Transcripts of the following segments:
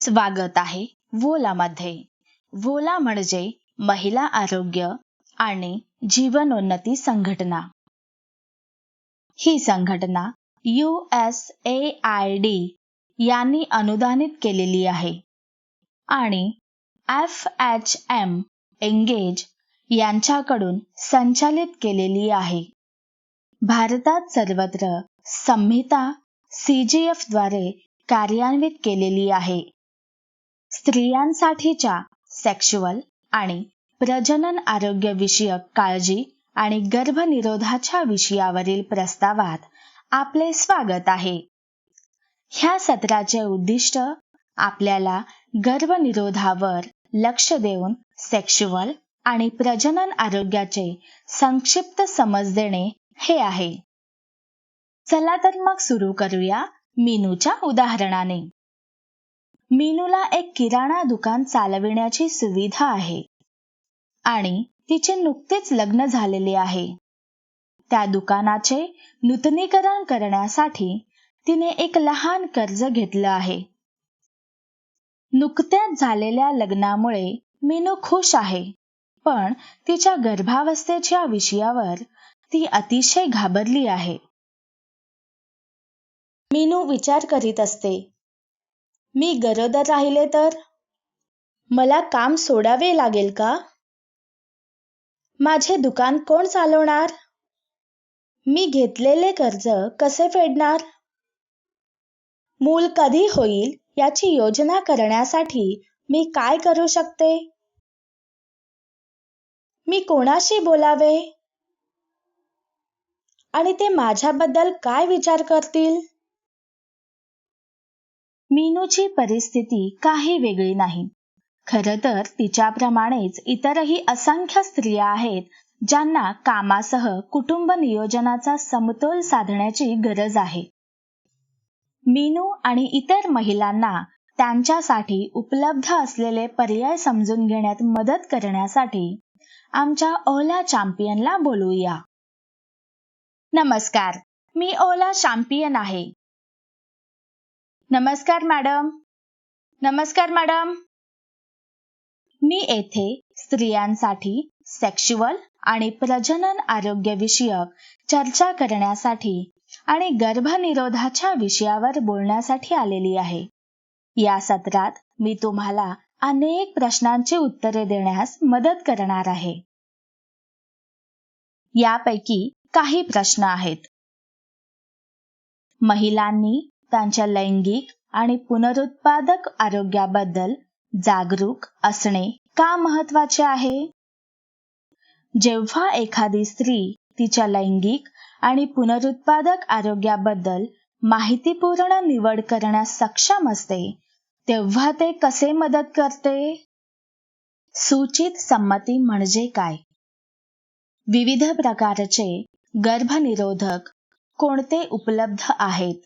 स्वागत आहे वोलामध्ये. वोला म्हणजे महिला आरोग्य आणि जीवनोन्नती संघटना. ही संघटना U S A I D यांनी अनुदानित केलेली आहे आणि एफ एच एम एंगेज यांच्याकडून संचालित केलेली आहे. भारतात सर्वत्र संहिता सीजीएफद्वारे कार्यान्वित केलेली आहे. स्त्रियांसाठीच्या सेक्शुअल आणि प्रजनन आरोग्यविषयक काळजी आणि गर्भनिरोधाच्या विषयावरील प्रस्तावात आपले स्वागत आहे. ह्या सत्राचे उद्दिष्ट आपल्याला गर्भनिरोधावर लक्ष देऊन सेक्शुअल आणि प्रजनन आरोग्याचे संक्षिप्त समज देणे हे आहे. चला तर मग सुरू करूया मीनूच्या उदाहरणाने. मीनूला एक किराणा दुकान चालविण्याची सुविधा आहे. आणि तिचे नुकतेच लग्न झालेले आहे. त्या दुकानाचे नूतनीकरण करण्यासाठी तिने एक लहान कर्ज घेतलं आहे. नुकत्याच झालेल्या लग्नामुळे मीनू खुश आहे. पण तिच्या गर्भावस्थेच्या विषयावर ती अतिशय घाबरली आहे. मीनू विचार करीत असते मी गरोदर राहिले तर? मला काम सोडावे लागेल का? माझे दुकान कोण चालवणार? मी घेतलेले कर्ज कसे फेडणार? मूल कधी होईल याची योजना करण्यासाठी मी काय करू शकते? मी कोणाशी बोलावे? आणि ते माझ्याबद्दल काय विचार करतील? मीनूची परिस्थिती काही वेगळी नाही. खर तर तिच्याप्रमाणेच इतरही असंख्य स्त्रिया आहेत ज्यांना कामासह कुटुंब नियोजनाचा समतोल साधण्याची गरज आहे. मीनू आणि इतर महिलांना त्यांच्यासाठी उपलब्ध असलेले पर्याय समजून घेण्यात मदत करण्यासाठी आमच्या ओला चॅम्पियनला बोलूया. नमस्कार मी ओला चॅम्पियन आहे. नमस्कार मॅडम. नमस्कार मॅडम. मी येथे स्त्रियांसाठी सेक्शुअल आणि प्रजनन आरोग्य विषयक चर्चा करण्यासाठी आणि गर्भनिरोधाच्या विषयावर बोलण्यासाठी आलेली आहे. या सत्रात मी तुम्हाला अनेक प्रश्नांची उत्तरे देण्यास मदत करणार आहे. यापैकी काही प्रश्न आहेत. महिलांनी त्यांच्या लैंगिक आणि पुनरुत्पादक आरोग्याबद्दल जागरूक असणे का महत्त्वाचे आहे? जेव्हा एखादी स्त्री तिच्या लैंगिक आणि पुनरुत्पादक आरोग्याबद्दल माहितीपूर्ण निवड करण्यास सक्षम असते तेव्हा ते कसे मदत करते? सूचित संमती म्हणजे काय? विविध प्रकारचे गर्भनिरोधक कोणते उपलब्ध आहेत?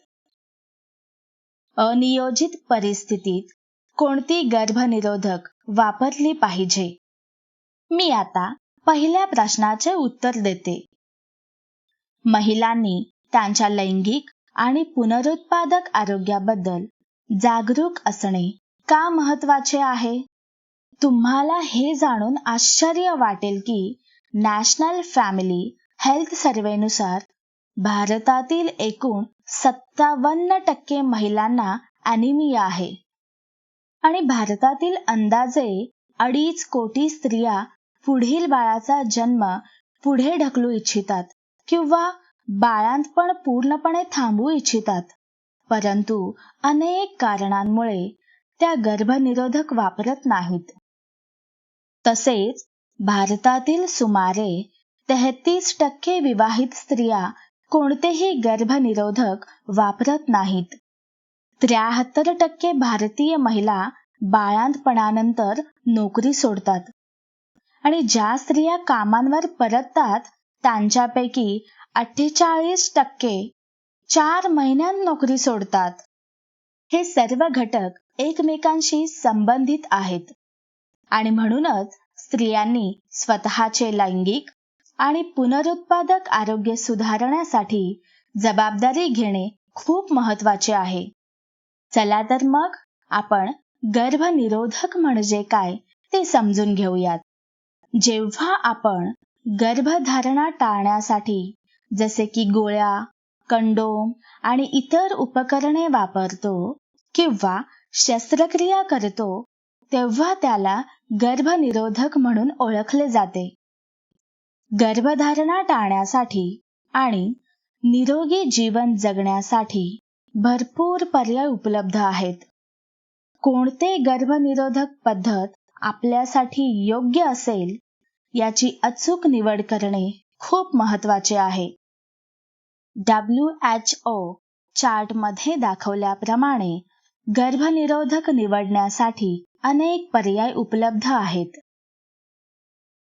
अनियोजित परिस्थितीत कोणती गर्भनिरोधक वापरली पाहिजे? मी आता पहिल्या प्रश्नाचे उत्तर देते. महिलांनी त्यांच्या लैंगिक आणि पुनरुत्पादक आरोग्याबद्दल जागरूक असणे का महत्त्वाचे आहे? तुम्हाला हे जाणून आश्चर्य वाटेल की नॅशनल फॅमिली हेल्थ सर्वेनुसार भारतातील एकूण सत्तावन्न टक्के महिलांना अॅनिमिया आहे. आणि भारतातील अंदाजे अडीच कोटी स्त्रिया पुढील बाळाचा जन्म पुढे ढकलू इच्छितात किंवा बाळांतपण पूर्णपणे थांबवू इच्छितात. परंतु अनेक कारणांमुळे त्या गर्भनिरोधक वापरत नाहीत. तसेच भारतातील सुमारे तेहतीस टक्के विवाहित स्त्रिया कोणतेही गर्भनिरोधक वापरत नाहीत. त्र्याहत्तर टक्के भारतीय महिला बाळांतपणानंतर नोकरी सोडतात. आणि ज्या स्त्रिया कामांवर परततात त्यांच्यापैकी अठ्ठेचाळीस टक्के चार महिन्यात नोकरी सोडतात. हे सर्व घटक एकमेकांशी संबंधित आहेत. आणि म्हणूनच स्त्रियांनी स्वतःचे लैंगिक आणि पुनरुत्पादक आरोग्य सुधारण्यासाठी जबाबदारी घेणे खूप महत्त्वाचे आहे. चला तर मग आपण गर्भनिरोधक म्हणजे काय ते समजून घेऊयात. जेव्हा आपण गर्भधारणा टाळण्यासाठी जसे की गोळ्या कंडोम आणि इतर उपकरणे वापरतो किंवा शस्त्रक्रिया करतो तेव्हा त्याला गर्भनिरोधक म्हणून ओळखले जाते. गर्भधारणा टाळण्यासाठी आणि निरोगी जीवन जगण्यासाठी भरपूर पर्याय उपलब्ध आहेत. कोणते गर्भनिरोधक पद्धत आपल्यासाठी योग्य असेल याची अचूक निवड करणे खूप महत्त्वाचे आहे. डब्ल्यू एच ओ चार्टमध्ये दाखवल्याप्रमाणे गर्भनिरोधक निवडण्यासाठी अनेक पर्याय उपलब्ध आहेत.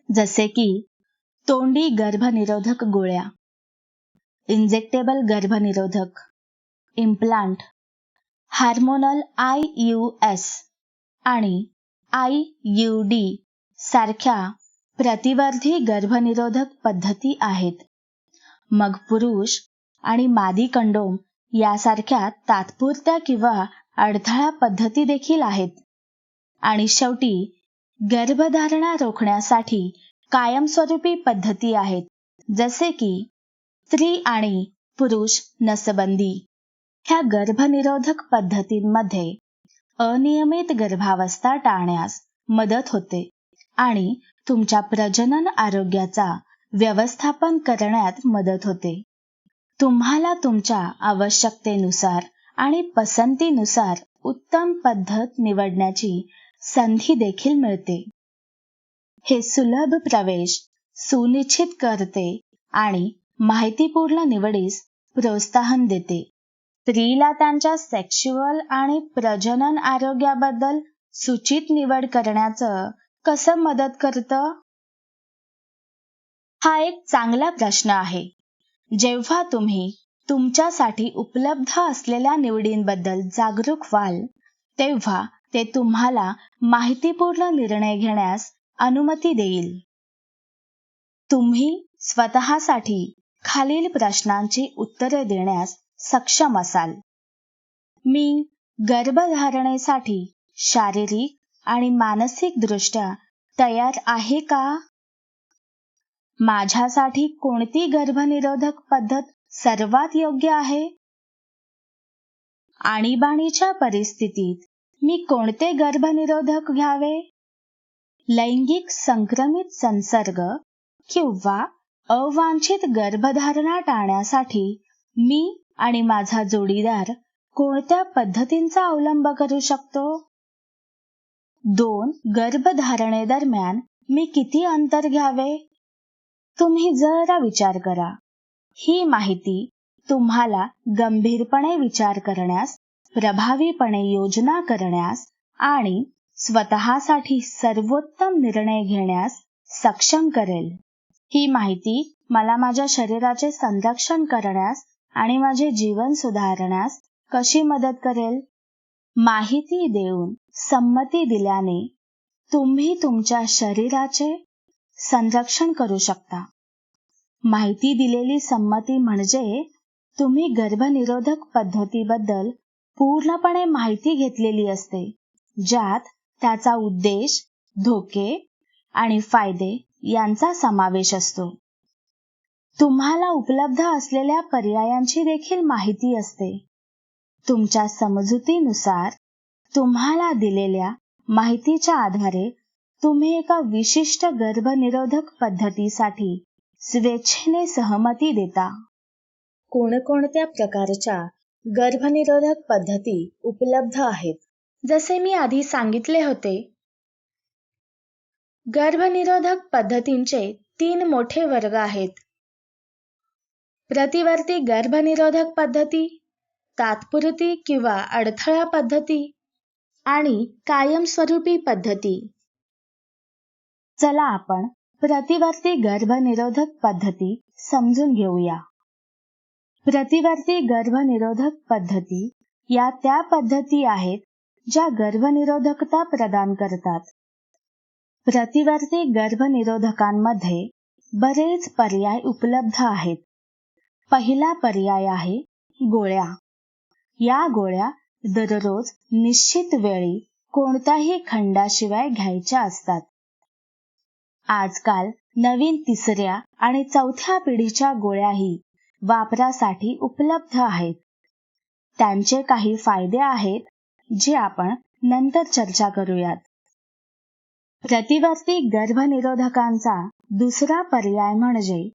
जसे की तोंडी गर्भनिरोधक गोळ्या. Injectable गर्भनिरोधक. Implant hormonal I U S आणि आय यू डी सारख्या प्रतिवर्धी गर्भनिरोधक पद्धती आहेत. मग पुरुष आणि मादी कंडोम यासारख्या तात्पुरत्या किंवा अडथळा पद्धती देखील आहेत. आणि शेवटी गर्भधारणा रोखण्यासाठी कायमस्वरूपी पद्धती आहेत जसे की स्त्री आणि पुरुष नसबंदी. ह्या गर्भनिरोधक पद्धतींमध्ये अनियमित गर्भावस्था टाळण्यास मदत होते आणि तुमच्या प्रजनन आरोग्याचा व्यवस्थापन करण्यात मदत होते. तुम्हाला तुमच्या आवश्यकतेनुसार आणि पसंतीनुसार उत्तम पद्धत निवडण्याची संधी देखील मिळते. हे सुलभ प्रवेश सुनिश्चित करते आणि माहितीपूर्ण निवडीस प्रोत्साहन देते. स्त्रीला त्यांच्या सेक्शुअल आणि प्रजनन आरोग्याबद्दल सूचित निवड करण्याचं कसं मदत करतं? हा एक चांगला प्रश्न आहे. जेव्हा तुम्ही तुमच्यासाठी उपलब्ध असलेल्या निवडींबद्दल जागरूक व्हाल तेव्हा ते तुम्हाला माहितीपूर्ण निर्णय घेण्यास अनुमती देईल. तुम्ही स्वतःसाठी खालील प्रश्नांची उत्तरे देण्यास सक्षम असाल. मी गर्भधारणेसाठी शारीरिक आणि मानसिक दृष्ट्या तयार आहे का? माझ्यासाठी कोणती गर्भनिरोधक पद्धत सर्वात योग्य आहे? आणीबाणीच्या परिस्थितीत मी कोणते गर्भनिरोधक घ्यावे? लैंगिक संक्रमित संसर्ग किंवा अवांछित गर्भधारणा टाळण्यासाठी मी आणि माझा जोडीदार कोणत्या पद्धतींचा अवलंब करू शकतो? दोन गर्भधारणेदरम्यान मी किती अंतर घ्यावे? तुम्ही जरा विचार करा. ही माहिती तुम्हाला गंभीरपणे विचार करण्यास प्रभावीपणे योजना करण्यास आणि स्वतःसाठी सर्वोत्तम निर्णय घेण्यास सक्षम करेल. ही माहिती मला माझ्या शरीराचे संरक्षण करण्यास आणि माझे जीवन सुधारण्यास कशी मदत करेल? माहिती देऊन संमती दिल्याने तुम्ही तुमच्या शरीराचे संरक्षण करू शकता. माहिती दिलेली संमती म्हणजे तुम्ही गर्भनिरोधक पद्धतीबद्दल पूर्णपणे माहिती घेतलेली असते ज्यात त्याचा उद्देश धोके आणि फायदे यांचा समावेश असतो. तुम्हाला उपलब्ध असलेल्या पर्यायांची देखील माहिती असते. तुमच्या समजुतीनुसार तुम्हाला दिलेल्या माहितीच्या आधारे तुम्ही एका विशिष्ट गर्भनिरोधक पद्धतीसाठी स्वेच्छेने सहमती देता. कोणकोणत्या प्रकारच्या गर्भनिरोधक पद्धती उपलब्ध आहेत? जसे मी आधी सांगितले होते. गर्भनिरोधक पद्धतींचे तीन मोठे वर्ग आहेत. प्रतिवर्ती गर्भनिरोधक पद्धती तात्पुरती किंवा अडथळा पद्धती आणि कायमस्वरूपी पद्धती. चला आपण प्रतिवर्ती गर्भनिरोधक पद्धती समजून घेऊया. प्रतिवर्ती गर्भनिरोधक पद्धती या त्या पद्धती आहेत ज्या गर्भनिरोधकता प्रदान करतात. प्रतिवर्ती गर्भनिरोधकांमध्ये बरेच पर्याय उपलब्ध आहेत. पहिला पर्याय आहे गोळ्या. या गोळ्या दररोज निश्चित वेळी कोणत्याही खंडाशिवाय घ्यायच्या असतात. आजकाल नवीन तिसऱ्या आणि चौथ्या पिढीच्या गोळ्याही वापरासाठी उपलब्ध आहेत. त्यांचे काही फायदे आहेत जे आपण नंतर चर्चा करूयात. प्रतिवर्ती गर्भनिरोधकांचा दुसरा पर्याय म्हणजे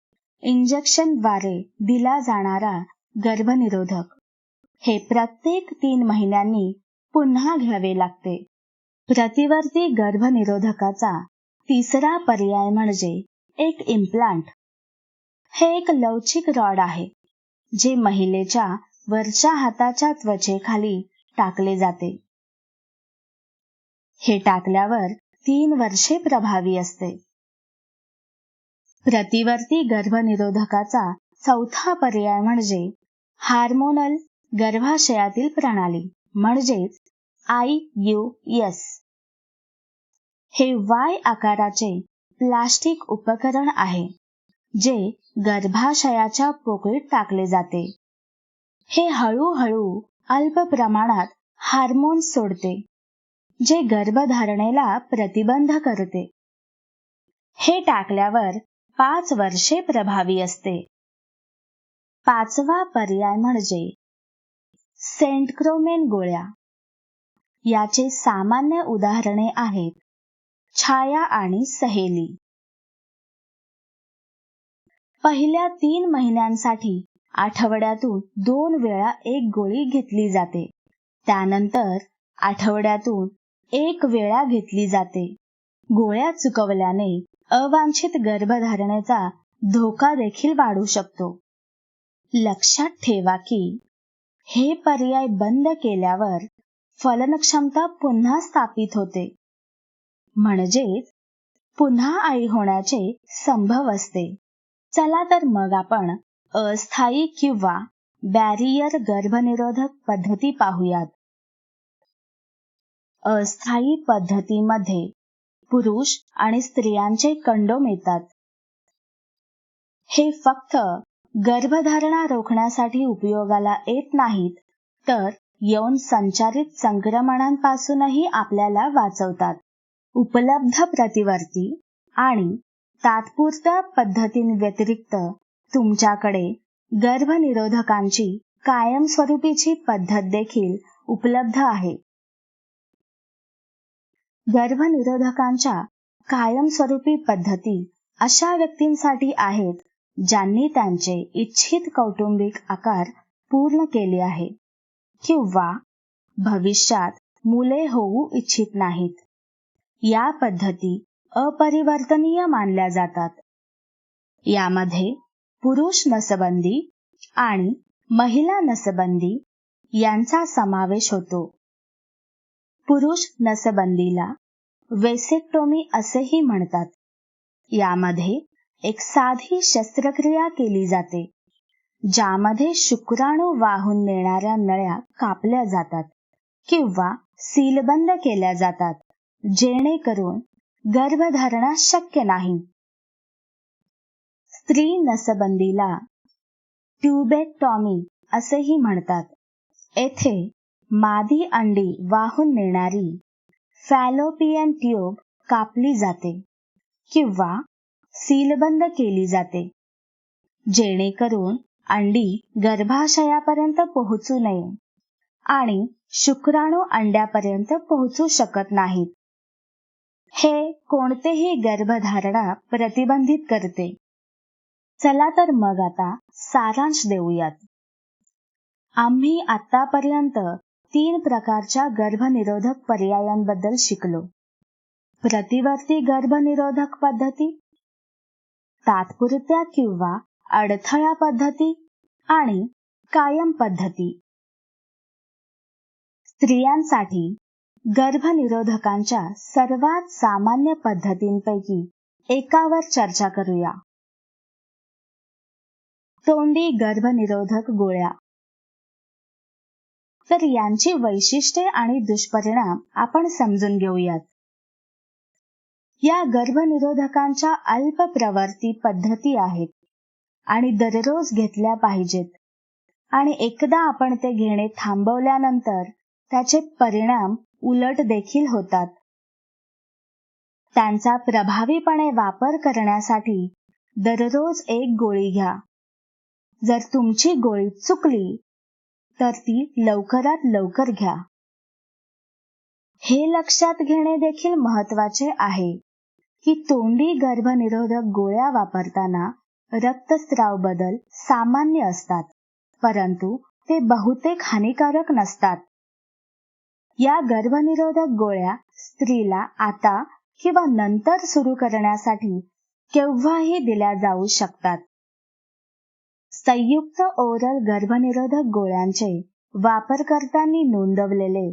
इंजेक्शनद्वारे दिला जाणारा गर्भनिरोधक. हे प्रत्येक तीन महिन्यांनी पुन्हा घ्यावे लागते. प्रतिवर्ती गर्भनिरोधकाचा तिसरा पर्याय म्हणजे एक इम्प्लांट हे एक लवचिक रॉड आहे जे महिलेच्या वरच्या हाताच्या त्वचेखाली टाकले जाते. हे टाकल्यावर तीन वर्षे प्रभावी असते. प्रतिवर्ती गर्भनिरोधकाचा चौथा पर्याय म्हणजे हार्मोनल गर्भाशयातील प्रणाली म्हणजेच आय यू एस. हे वाय आकाराचे प्लास्टिक उपकरण आहे जे गर्भाशयाच्या पोकळीत टाकले जाते. हे हळूहळू अल्प प्रमाणात हार्मोन सोडते जे गर्भधारणेला प्रतिबंध करते. हे टाकल्यावर पाच वर्षे प्रभावी असते. पाचवा पर्याय म्हणजे सेंटक्रोमेन गोळ्या. याचे सामान्य उदाहरणे आहेत छाया आणि सहेली. पहिल्या तीन महिन्यांसाठी आठवड्यातून दोन वेळा एक गोळी घेतली जाते. त्यानंतर आठवड्यातून एक वेळा घेतली जाते. गोळ्या चुकवल्याने अवांछित गर्भधारणेचा धोका देखील वाढू शकतो. लक्षात ठेवा की हे पर्याय बंद केल्यावर फलनक्षमता पुन्हा स्थापित होते. म्हणजेच पुन्हा आई होण्याचे संभव असते. चला तर मग आपण अस्थायी किंवा बॅरियर गर्भनिरोधक पद्धती पाहूयात. अस्थायी पद्धतीमध्ये पुरुष आणि स्त्रियांचे कंडोम येतात. हे फक्त गर्भधारणा रोखण्यासाठी उपयोगाला येत नाहीत तर यौन संचारित संक्रमणांपासूनही आपल्याला वाचवतात. उपलब्ध प्रतिवर्ती आणि तात्पुरत्या पद्धतींव्यतिरिक्त तुमच्याकडे गर्भनिरोधकांची कायमस्वरूपीची पद्धत देखील उपलब्ध आहे. गर्भनिरोधकांच्या कायमस्वरूपी पद्धती अशा व्यक्तींसाठी आहेत ज्यांनी त्यांचे इच्छित कौटुंबिक आकार पूर्ण केले आहे किंवा भविष्यात मुले होऊ इच्छित नाहीत. या पद्धती अपरिवर्तनीय मानल्या जातात. यामध्ये पुरुष नसबंदी आणि महिला नसबंदी यांचा समावेश होतो. पुरुष नसबंदीला वेसेक्टोमी असेही म्हणतात. यामध्ये एक साधी शस्त्रक्रिया केली जाते ज्यामध्ये शुक्राणू वाहून नेणाऱ्या नळ्या कापल्या जातात किंवा सीलबंद केल्या जातात जेणेकरून गर्भधारणा शक्य नाही. स्त्री नसबंदीला ट्युबेक्टॉमी असेही म्हणतात. येथे मादी अंडी वाहून नेणारी फॅलोपियन ट्यूब कापली जाते किंवा सीलबंद केली जाते जेणेकरून अंडी गर्भाशयापर्यंत पोहोचू नये आणि शुक्राणू अंड्यापर्यंत पोहोचू शकत नाहीत. हे कोणतेही गर्भधारणा प्रतिबंधित करते. चला तर मग आता सारांश देऊयात. आम्ही आतापर्यंत तीन प्रकारच्या गर्भनिरोधक पर्यायांबद्दल शिकलो. प्रतिवर्ती गर्भनिरोधक पद्धती तात्पुरत्या किंवा अडथळा पद्धती आणि कायम पद्धती. स्त्रियांसाठी गर्भनिरोधकांच्या सर्वात सामान्य पद्धतींपैकी एकावर चर्चा करूया. तोंडी गर्भनिरोधक गोळ्या. तर यांची वैशिष्ट्ये आणि दुष्परिणाम आपण समजून घेऊयात. या गर्भनिरोधकांच्या अल्प प्रवर्ती पद्धती आहेत आणि दररोज घेतल्या पाहिजेत. आणि एकदा आपण ते घेणे थांबवल्यानंतर त्याचे परिणाम उलट देखील होतात. त्यांचा प्रभावीपणे वापर करण्यासाठी दररोज एक गोळी घ्या. जर तुमची गोळी चुकली तर ती लवकरात लवकर घ्या. हे लक्षात घेणे देखील महत्त्वाचे आहे की तोंडी गर्भनिरोधक गोळ्या वापरताना रक्तस्राव बदल सामान्य असतात परंतु ते बहुतेक हानिकारक नसतात. या गर्भनिरोधक गोळ्या स्त्रीला आता किंवा नंतर सुरू करण्यासाठी केव्हाही दिल्या जाऊ शकतात. संयुक्त ओरल गर्भनिरोधक गोळ्यांचे वापरकर्त्यांनी नोंदवलेले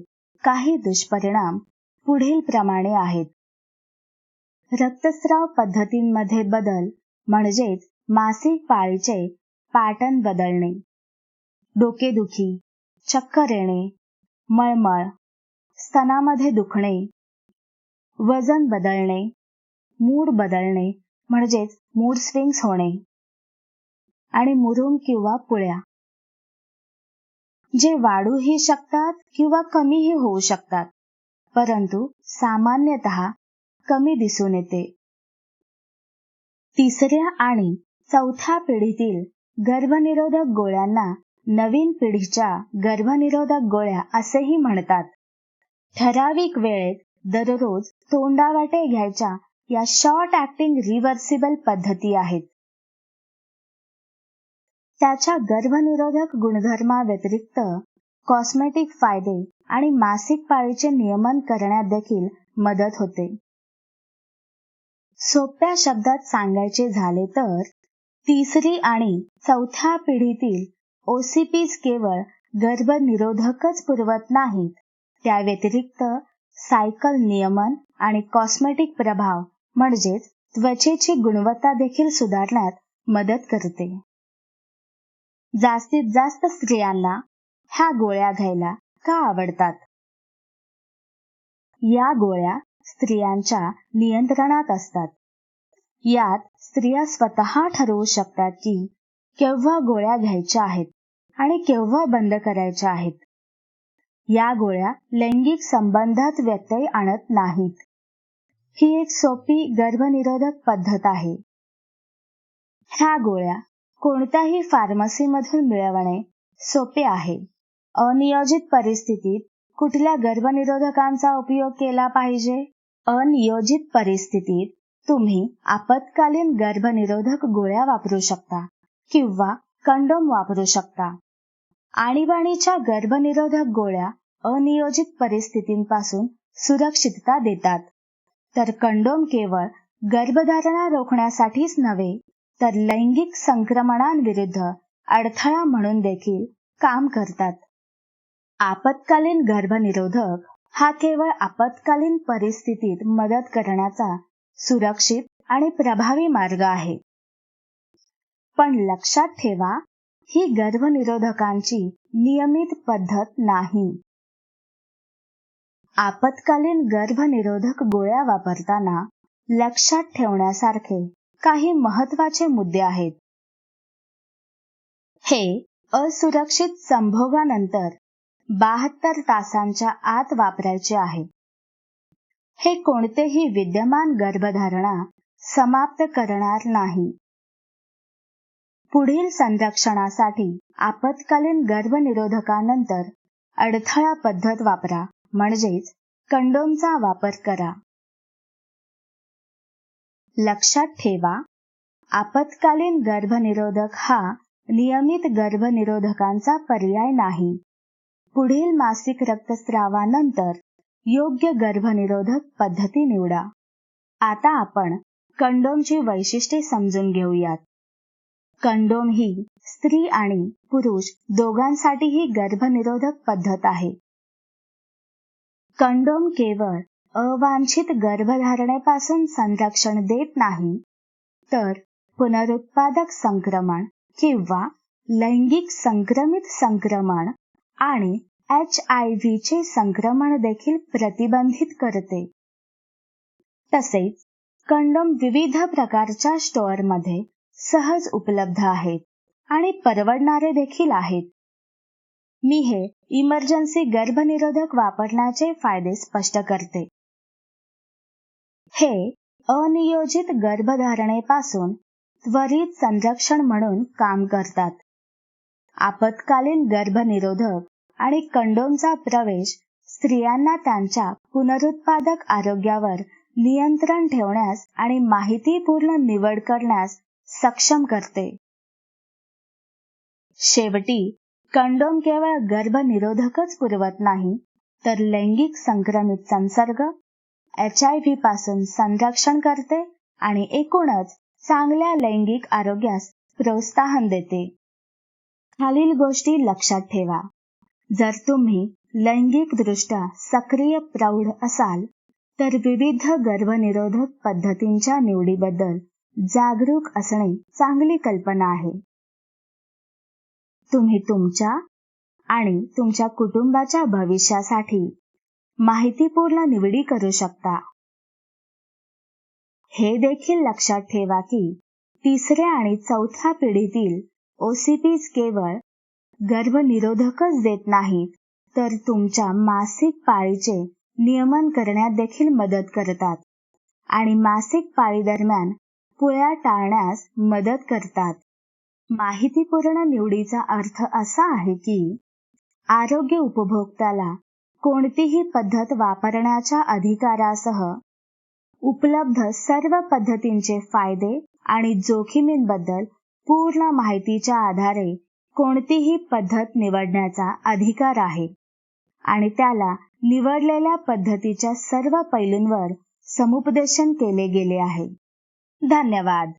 काही दुष्परिणाम पुढील प्रमाणे आहेत. रक्तस्राव पद्धतींमध्ये बदल म्हणजेच मासिक पाळीचे पॅटर्न बदलणे. डोकेदुखी चक्कर येणे मळमळ स्तनामध्ये दुखणे वजन बदलणे मूड बदलणे म्हणजेच मूड स्विंग्स होणे. आणि मुरुम किंवा पुळ्या. जे वाढूही शकतात किंवा कमीही होऊ शकतात. परंतु सामान्यतः कमी दिसून येते. तिसऱ्या आणि चौथ्या पिढीतील गर्भनिरोधक गोळ्यांना नवीन पिढीच्या गर्भनिरोधक गोळ्या असेही म्हणतात. ठराविक वेळेत दररोज तोंडावाटे घ्यायच्या या शॉर्ट ऍक्टिंग रिव्हर्सिबल पद्धती आहेत. त्याच्या गर्भनिरोधक गुणधर्माव्यतिरिक्त कॉस्मेटिक फायदे आणि मासिक पाळीचे नियमन करण्यात देखील मदत होते. सोप्या शब्दात सांगायचे झाले तर तिसरी आणि चौथ्या पिढीतील ओसीपीज केवळ गर्भनिरोधकच पुरवत नाहीत. त्या व्यतिरिक्त सायकल नियमन आणि कॉस्मेटिक प्रभाव म्हणजेच त्वचेची गुणवत्ता देखील सुधारण्यात मदत करते. जास्तीत जास्त स्त्रियांना ह्या गोळ्या घ्यायला का आवडतात? या गोळ्या स्त्रियांच्या नियंत्रणात असतात. यात स्त्रिया स्वतः ठरवू शकतात की केव्हा गोळ्या घ्यायच्या आहेत आणि केव्हा बंद करायच्या आहेत. या गोळ्या लैंगिक संबंधात व्यत्यय आणत नाहीत. ही एक सोपी गर्भनिरोधक पद्धत आहे. ह्या गोळ्या कोणत्याही फार्मसीमधून मिळवणे सोपे आहे. अनियोजित परिस्थितीत कुठल्या गर्भनिरोधकांचा उपयोग केला पाहिजे? अनियोजित परिस्थितीत तुम्ही आपत्कालीन गर्भनिरोधक गोळ्या वापरू शकता किंवा कंडोम वापरू शकता. आणीबाणीच्या गर्भनिरोधक गोळ्या अनियोजित परिस्थितींपासून सुरक्षितता देतात. तर कंडोम केवळ गर्भधारणा रोखण्यासाठीच नव्हे तर लैंगिक संक्रमणांविरुद्ध अडथळा म्हणून देखील काम करतात. आपत्कालीन गर्भनिरोधक हा केवळ आपत्कालीन परिस्थितीत मदत करण्याचा सुरक्षित आणि प्रभावी मार्ग आहे. पण लक्षात ठेवा ही गर्भनिरोधकांची नियमित पद्धत नाही. आपत्कालीन गर्भनिरोधक गोळ्या वापरताना लक्षात ठेवण्यासारखे काही महत्त्वाचे मुद्दे आहेत. हे असुरक्षित संभोगानंतर बहात्तर तासांच्या आत वापरायचे आहे. हे कोणतेही विद्यमान गर्भधारणा समाप्त करणार नाही. पुढील संरक्षणासाठी आपत्कालीन गर्भनिरोधकानंतर अडथळा पद्धत वापरा म्हणजेच कंडोमचा वापर करा. लक्षात ठेवा आपत्कालीन गर्भनिरोधक हा नियमित गर्भनिरोधकांचा पर्याय नाही. पुढील मासिक रक्तस्रावानंतर योग्य गर्भनिरोधक पद्धती निवडा. आता आपण कंडोमची वैशिष्ट्ये समजून घेऊयात. कंडोम ही स्त्री आणि पुरुष दोघांसाठीही गर्भनिरोधक पद्धत आहे. कंडोम केवळ अवांछित गर्भधारणेपासून संरक्षण देत नाही तर पुनरुत्पादक संक्रमण किंवा लैंगिक संक्रमित संक्रमण आणि एच आय व्हीचे संक्रमण देखील प्रतिबंधित करते. तसेच कंडोम विविध प्रकारच्या स्टोअरमध्ये सहज उपलब्ध आहेत आणि परवडणारे देखील आहेत. मी हे इमर्जन्सी गर्भनिरोधक वापरण्याचे फायदे स्पष्ट करते. हे अनियोजित गर्भधारणेपासून त्वरित संरक्षण म्हणून काम करतात. आपत्कालीन गर्भनिरोधक आणि कंडोमचा प्रवेश स्त्रियांना त्यांच्या पुनरुत्पादक आरोग्यावर नियंत्रण ठेवण्यास आणि माहितीपूर्ण निवड करण्यास सक्षम करते. शेवटी कंडोम केवळ गर्भनिरोधकच पुरवत नाही तर लैंगिक संक्रमित संसर्ग एच आय व्ही पासून संरक्षण करते आणि एकूणच चांगल्या लैंगिक आरोग्यास प्रोत्साहन देते. खालील गोष्टी लक्षात ठेवा. जर तुम्ही लैंगिकदृष्ट्या सक्रिय प्रौढ असाल तर विविध गर्भनिरोधक पद्धतींच्या निवडीबद्दल जागरूक असणे चांगली कल्पना आहे. तुम्ही तुमच्या आणि तुमच्या कुटुंबाच्या भविष्यासाठी माहितीपूर्ण निवडी करू शकता. हे देखील लक्षात ठेवा की तिसऱ्या आणि चौथ्या पिढीतील ओसीपीज केवळ गर्भनिरोधकच देत नाहीत तर तुमच्या मासिक पाळीचे नियमन करण्यात देखील मदत करतात आणि मासिक पाळी दरम्यान पुळ्या टाळण्यास मदत करतात. माहितीपूर्ण निवडीचा अर्थ असा आहे की आरोग्य उपभोक्त्याला कोणतीही पद्धत वापरण्याच्या अधिकारासह उपलब्ध सर्व पद्धतींचे फायदे आणि जोखमींबद्दल पूर्ण माहितीच्या आधारे कोणतीही पद्धत निवडण्याचा अधिकार आहे आणि त्याला निवडलेल्या पद्धतीच्या सर्व पैलूंवर समुपदेशन केले गेले आहे. धन्यवाद.